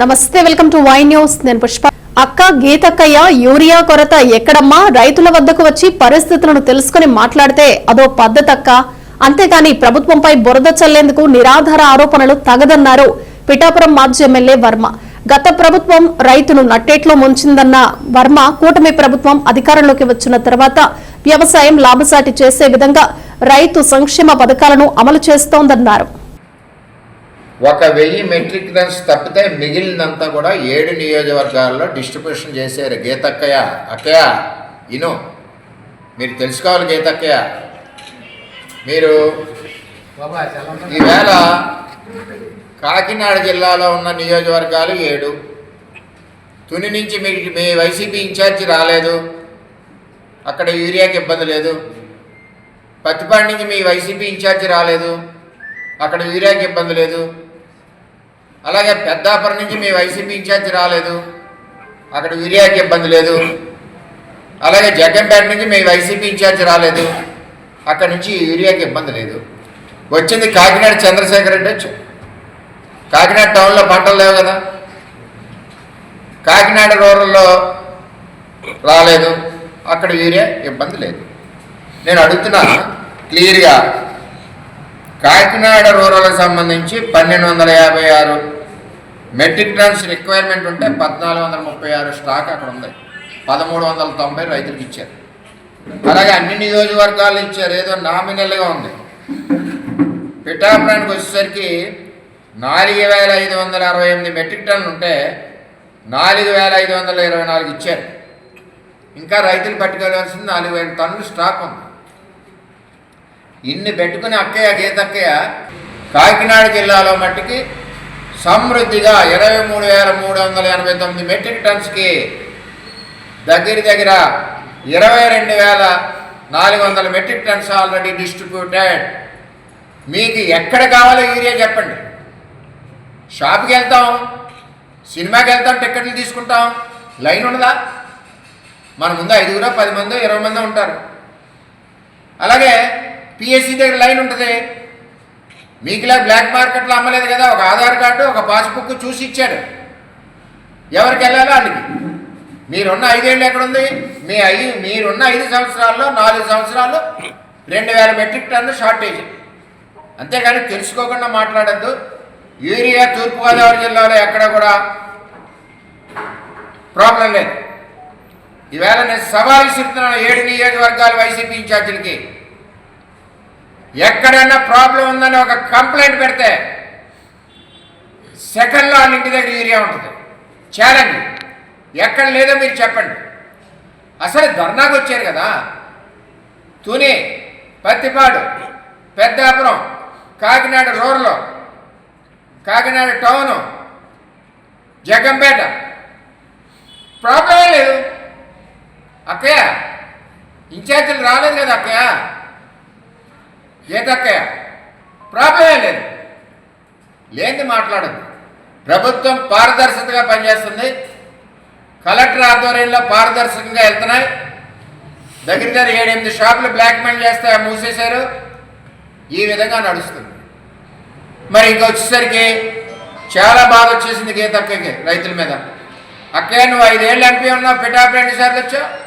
నమస్తే welcome to Y news నేను పుష్ప. అక్క గీతక్కయ్య యూరియా కొరత ఎక్కడమ్మా? రైతుల వద్దకు వచ్చి పరిస్థితులను తెలుసుకుని మాట్లాడితే అదో పద్ధతక్క. అంతేగాని ప్రభుత్వంపై బురద చల్లేందుకు నిరాధార ఆరోపణలు తగదన్నారు పిఠాపురం మాజీ ఎమ్మెల్యే వర్మ. గత ప్రభుత్వం రైతును నట్టేట్లో ముంచిందన్న వర్మ కూటమి ప్రభుత్వం అధికారంలోకి వచ్చిన తర్వాత వ్యవసాయం లాభసాటి చేసే విధంగా రైతు సంక్షేమ పథకాలను అమలు చేస్తోందన్నారు. ఒక వెయ్యి మెట్రిక్ టన్స్ తప్పితే మిగిలినంతా కూడా ఏడు నియోజకవర్గాల్లో డిస్ట్రిబ్యూషన్ చేశారు గీతక్కయ్య. అక్కయ్య ఇను. మీరు తెలుసుకోవాలి గీతక్కయ్య. మీరు ఈవేళ కాకినాడ జిల్లాలో ఉన్న నియోజకవర్గాలు ఏడు. తుని నుంచి మీ మీ వైసీపీ ఇన్ఛార్జి రాలేదు. అక్కడ యూరియాకి ఇబ్బంది లేదు. పత్తిపాటి నుంచి మీ వైసీపీ ఇన్ఛార్జి రాలేదు. అక్కడ యూరియాకి ఇబ్బంది లేదు. అలాగే పెద్దాపురం నుంచి మీ వైసీపీ ఇన్ఛార్జ్ రాలేదు. అక్కడ యూరియాకి ఇబ్బంది లేదు. అలాగే జగన్పేట నుంచి మీ వైసీపీ ఇన్ఛార్జ్ రాలేదు. అక్కడ నుంచి యూరియాకి ఇబ్బంది లేదు. వచ్చింది కాకినాడ చంద్రశేఖర్ రెడ్డి వచ్చి. కాకినాడ టౌన్లో పంటలు లేవు కదా. కాకినాడ రూరల్లో రాలేదు. అక్కడ యూరియా ఇబ్బంది లేదు. నేను అడుగుతున్నా క్లియర్గా కాకినాడ రూరల్కి సంబంధించి పన్నెండు వందల యాభై ఆరు మెట్రిక్ టన్స్ రిక్వైర్మెంట్ ఉంటే పద్నాలుగు వందల ముప్పై ఆరు స్టాక్ అక్కడ ఉంది. పదమూడు వందల తొంభై రైతులకు ఇచ్చారు. అలాగే అన్ని నియోజకవర్గాలు ఇచ్చారు. ఏదో నామినల్గా ఉంది. పిఠాపురానికి వచ్చేసరికి నాలుగు వేల ఐదు వందల అరవై ఎనిమిది మెట్రిక్ టన్లు ఉంటే నాలుగు వేల ఐదు వందల ఇరవై నాలుగు ఇచ్చారు. ఇంకా రైతులు పట్టుకోవాల్సింది నాలుగు వేల టన్నులు స్టాక్ ఉంది. ఇన్ని పెట్టుకుని అక్కయ్య గీతక్కయ్య కాకినాడ జిల్లాలో మట్టికి సమృద్ధిగా ఇరవై మూడు వేల మూడు వందల ఎనభై తొమ్మిది మెట్రిక్ టన్స్కి దగ్గర దగ్గర ఇరవై రెండు వేల నాలుగు వందల మెట్రిక్ టన్స్ ఆల్రెడీ డిస్ట్రిబ్యూటెడ్. మీకు ఎక్కడ కావాలో ఏరియా చెప్పండి. షాప్కి వెళ్తాం సినిమాకి వెళ్తాం టిక్కెట్లు తీసుకుంటాం. లైన్ ఉండదా? మన ముందు ఐదుగురో పది మందో ఇరవై మందో ఉంటారు. అలాగే పిఎస్సి దగ్గర లైన్ ఉంటుంది. మీకు ఇలా బ్లాక్ మార్కెట్లో అమ్మలేదు కదా ఒక ఆధార్ కార్డు ఒక పాస్బుక్ చూసి ఇచ్చాడు. ఎవరికి వెళ్ళాలో వాళ్ళకి మీరున్న ఐదేళ్ళు ఎక్కడుంది? మీ ఐదు మీరున్న ఐదు సంవత్సరాల్లో నాలుగు సంవత్సరాలు రెండు వేల మెట్రిక్ టన్ను షార్టేజ్. అంతేగాని తెలుసుకోకుండా మాట్లాడద్దు. యూరియా తూర్పుగోదావరి జిల్లాలో ఎక్కడ కూడా ప్రాబ్లం లేదు. ఈవేళ నేను సవాల్ ఇస్తున్నాను ఏడు నియోజకవర్గాల వైసీపీ ఇన్ఛార్జీలకి. ఎక్కడైనా ప్రాబ్లం ఉందని ఒక కంప్లైంట్ పెడితే సెకండ్లో వాళ్ళ ఇంటి దగ్గర ఏరియా ఉంటుంది. ఛాలెంజ్. ఎక్కడ లేదో మీరు చెప్పండి. అసలు ధర్నాకు వచ్చారు కదా. Tuni Pathipadu Peddapuram Kakinada rural Kakinada town Jaggampeta. ప్రాబ్లమే లేదు. అక్కయ్య ఇన్ఛార్జీలు రాలేదు కదా అక్కయ్య. గీతక్కయ్య ప్రాబ్లమే లేదు. లేని మాట్లాడదు ప్రభుత్వం పారదర్శకతగా పనిచేస్తుంది. కలెక్టర్ ఆధ్వర్యంలో పారదర్శకంగా వెళ్తున్నాయి. దగ్గర దగ్గర ఏడెనిమిది షాపులు బ్లాక్మెయిల్ చేస్తే మూసేశారు. ఈ విధంగా నడుస్తుంది. మరి ఇంక వచ్చేసరికి చాలా బాధ వచ్చేసింది గీతక్కకి రైతుల మీద. అక్కయ్య నువ్వు ఐదేళ్ళు ఎంపీ ఉన్నావు పిఠాపురం ఎన్నిసార్లు వచ్చావు?